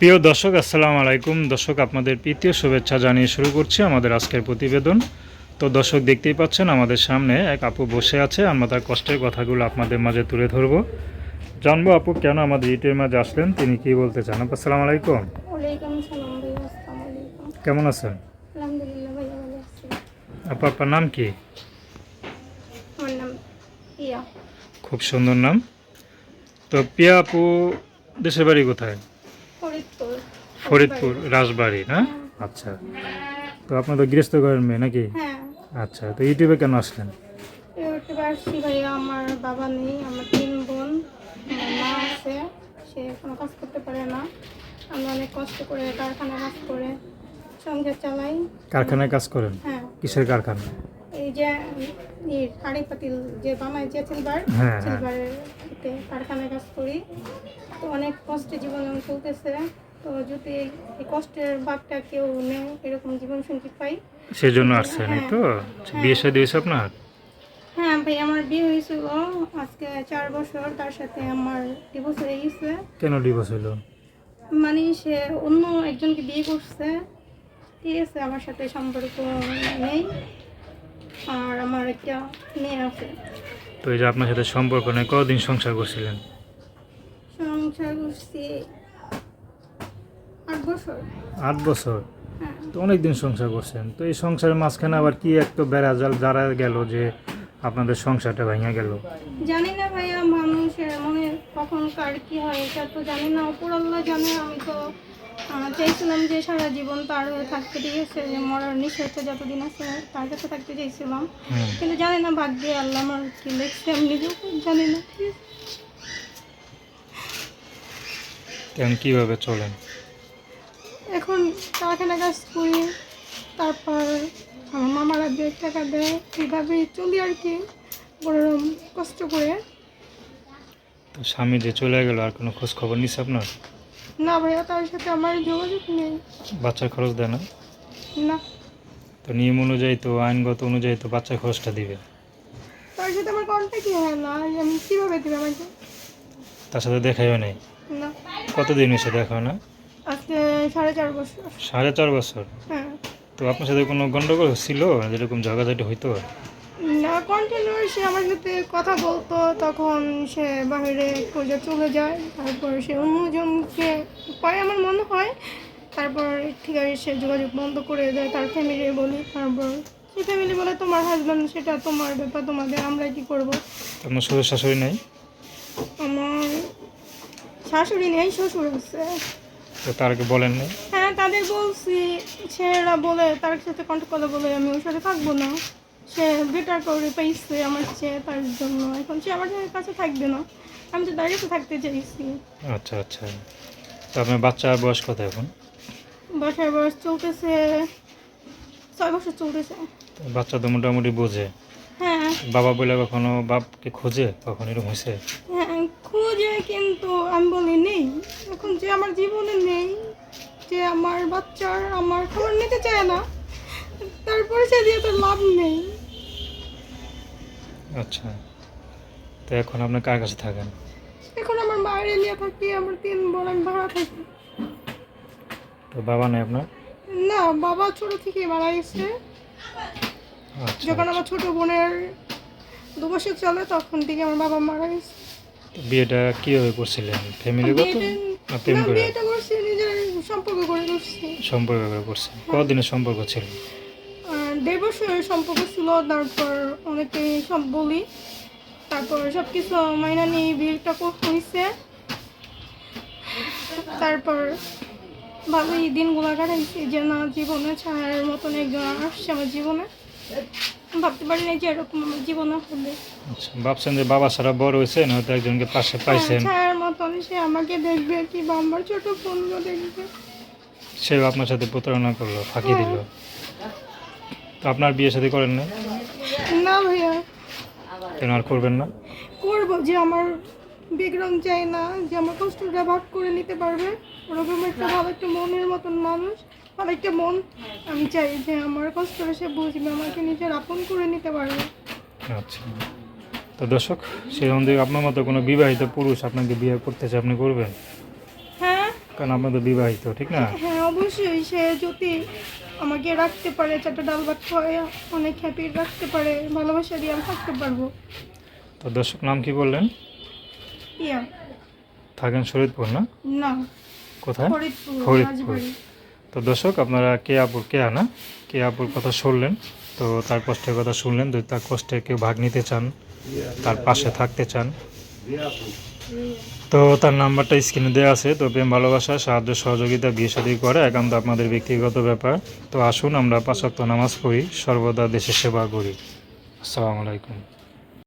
প্রিয় দর্শক আসসালাম আলাইকুম। দর্শক আপনাদের প্রীতীয় শুভেচ্ছা জানিয়ে শুরু করছি আমাদের আজকের প্রতিবেদন। তো দর্শক দেখতেই পাচ্ছেন আমাদের সামনে এক আপু বসে আছে। আমরা তার কষ্টের কথাগুলো আপনাদের মাঝে তুলে ধরবো। জানব আপু কেন আমাদের ইউটিউবের মাঝে আসলেন? তিনি কি বলতে চান? আপু আসসালাম আলাইকুম। কেমন আছেন? আপু আপনার নাম কি? খুব সুন্দর নাম। তো পিয়া আপু দেশের বাড়ি কোথায়? ফরিদপুর রাজবাড়ি না? আচ্ছা। তো আপনার তো গৃহস্থ ঘরের মেয়ে নাকি? হ্যাঁ। আচ্ছা তো ইউটিউবে কেন আসলেন? ইউটিউবে আসছি ভাইয়া আমার বাবা নেই আমার তিন বোন মা আছে সে কোনো কাজ করতে পারে না। আমি অনেক কষ্ট করে কারখানায় কাজ করে সংসার চালাই। কারখানায় কাজ করেন? হ্যাঁ। কিসের কারখানা? এই যে হাড়ি পাতিল যে বানায় যে সিলভার হ্যাঁ, হ্যাঁ। সিলভারের কারখানায় কাজ করি। তো অনেক কষ্টে জীবন চলতেছে। তো যদি এই কষ্টের ভাগটা কেউ নেয় এরকম জীবন সঙ্গী পাই সেই জন্য আসছেন এই তো? আচ্ছা, বিয়ে শাদী হয়েছে আপনার? হ্যাঁ ভাই আমার বিয়ে হয়েছিল আজকে চার বছর তার সাথে আমার ডিভোর্স হয়ে গেছে। কেন ডিভোর্স হলো? মানে সে অন্য একজনকে বিয়ে করছে ঠিক আছে আমার সাথে সম্পর্ক নেই আর আমার একটা মেয়ে আছে। তো এই যে আপনার সাথে সম্পর্ক নেই কতদিন সংসার করছিলেন? সংসার করছি বছর? আট বছর। হ্যাঁ। তো অনেক দিন সংসার করছেন। তো এই সংসারের মাঝখানে আবার কি একটা বেড়া জাল দাঁড়া গেল যে আপনাদের সংসারটা ভেঙে গেল? জানি না ভাইয়া মানুষের মনে কখন কার কি হয় এটা তো জানি না। উপর আল্লাহ জানে আমি তো চাইছিলাম যে সারা জীবন তার হয়ে থাকতে। দিয়েছে যে মরার নিষেধ যতদিন আছে তার কাছে থাকতে চাইছিলাম কিন্তু জানি না ভাগ্যে আল্লাহ আমার কি লেখছে আমি নিজেও জানি না। ঠিক আছে? কেন কীভাবে চলেন? এখন কারখানা কাজ করি তারপর আমার মামারা দু টাকা দেয় এইভাবেই চলি আর কি ওরকম কষ্ট করে। তো স্বামী যে চলে গেল আর কোনো খোঁজ খবর নিছে আপনার? না ভাইয়া তার সাথে আমার যোগাযোগ নেই। বাচ্চার খরচ দেয় না? না। তো নিয়ম অনুযায়ী তো আইনগত অনুযায়ী তো বাচ্চার খরচটা দিবে। তার সাথে আমার কন্ট্যাক্টই হয় না আমি কীভাবে দেবে আমাকে? তার সাথে দেখাইও নেই? না। কতদিন হয়েছে দেখা হয় না? সাড়ে চার বছর। সাড়ে চার বছর? হ্যাঁ। তো আপনার সাথে কোনো গন্ডগোল ছিল যেরকম ঝগড়াঝাটি হইতো? না কন্টিনিউ সে আমার সাথে কথা বলতো তখন সে বাইরে খোঁজে চলে যায় তারপর সে অন্যজনকে পায় আমার মনে হয় তারপর ঠিক আছে সে যোগাযোগ বন্ধ করে দেয় তার ফ্যামিলি বলি তারপর সেই ফ্যামিলি বলে তোমার হাজব্যান্ড সেটা তোমার ব্যাপার তোমাদের আমরা কি করব? আপনার শ্বশুর শাশুড়ি নেই? আমার শাশুড়ি নেই শ্বশুর আছে। তো তারকে বলেন নাই হ্যাঁ তাদের বলছি সেরা বলে তার সাথে কন্ট্যাক্ট করে বলে আমি ওর সাথে থাকব না। সে বেটার করে পাইছে আমার চেয়ে তার জন্য। এখন সে আমার কাছে থাকবে না। আমি তো তার কাছে থাকতে চাইছি। আচ্ছা আচ্ছা। তো আপনার বাচ্চার বয়স কত এখন? বাসার বয়স চলতেছে ছয় বছর চলতেছে। বাচ্চা তো মোটামুটি বোঝে। হ্যাঁ। বাবা বলে কখনো বাপকে খোঁজে? কখন এরকম হয়েছে? কিন্তু আমি বলি নেই। এখন যে আমার জীবনে নেই যে আমার বাচ্চার আমার খবর নিতে চায় না তারপরে সে দিয়ে তো লাভ নেই। আচ্ছা। তো এখন আপনি কার কাছে থাকেন? এখন আমার বাইরে নিয়ে থাকি আমার তিন বোন আমি ভাড়া থাকি। তো বাবা নেই আপনার? না বাবা ছোট থেকে মারা গেছে। আচ্ছা যখন আমার ছোট বোনের দু বছর চলে তখন থেকে আমার বাবা মারা গেছে। তো বিয়েটা কীভাবে করছিলেন? ফ্যামিলিগত না প্রেম করে? বিয়েটা করছি নিজের সম্পর্ক করে করছি। সম্পর্ক করে করছে কতদিনের সম্পর্ক ছিল? দেড় বছরের সম্পর্ক ছিল তারপর অনেকে সব বলি। তারপর সব কিছু মাইনা নিয়ে বিয়েটা হয়েছে তারপর ভালোই দিনগুলো কাটাইছি যে না জীবনে ছায়ার মতন একজন আসছে আমার জীবনে। ভাবতে পারি না যে এরকম আমার জীবনে হবে। আচ্ছা ভাবছেন যে বাবা সারা বড় হয়েছেন হয়তো একজনকে পাশে পাইছেন? হ্যাঁ, ছায়ার মতন সে আমাকে দেখবে কিংবা আমার ছোট বোনও দেখবে। সে আপনার সাথে প্রতারণা করল ফাঁকি দিল। তো আপনার বিয়ে সাথে করেন না? না ভাইয়া। কেন আর করবেন না? করব যে আমার ব্যাকগ্রাউন্ড চাই না যে আমার কষ্টটা ভাগ করে নিতে পারবে। ওরকম একটা ভালো একটা মনের মতন মানুষ। একটা মন। আমি চাই যে আমার কষ্টটা সে বুঝবে আমাকে নিজের আপন করে নিতে পারবে। আচ্ছা। তো দর্শক সেই অনুযায়ী আপনার মতো কোনো বিবাহিত পুরুষ আপনাকে বিয়ে করতে চায় আপনি করবেন? হ্যাঁ। কারণ আপনাদের বিবাহিত ঠিক না? হ্যাঁ অবশ্যই সে যদি আমাকে রাখতে পারে চারটা ডাল ভাত খাওয়াই অনেক হ্যাপি রাখতে পারে ভালোবাসা দিয়ে আমি থাকতে পারব। তো দর্শক নাম কি বললেন? ইয়া থাকেন শরীদপুর না? না। কোথায়? ফরিদপুর তো দর্শক, আপনারা কে আপুর কে আনা? কে আপুর কথা শুনলেন, তো তার কষ্টের কথা শুনলেন, যদি তার কষ্টে কেউ ভাগ নিতে চান, তার পাশে থাকতে চান। তো তার নাম্বারটা স্ক্রিনে দেওয়া আছে, তো প্রেম, ভালোবাসা, সাহায্য, সহযোগিতা, বিয়ে শাদী করে একান্ত আপনাদের ব্যক্তিগত ব্যাপার। তো আসুন, আমরা পাঁচাত্ত নামাজ পড়ি, সর্বদা দেশের সেবা করি। আসসালামু আলাইকুম।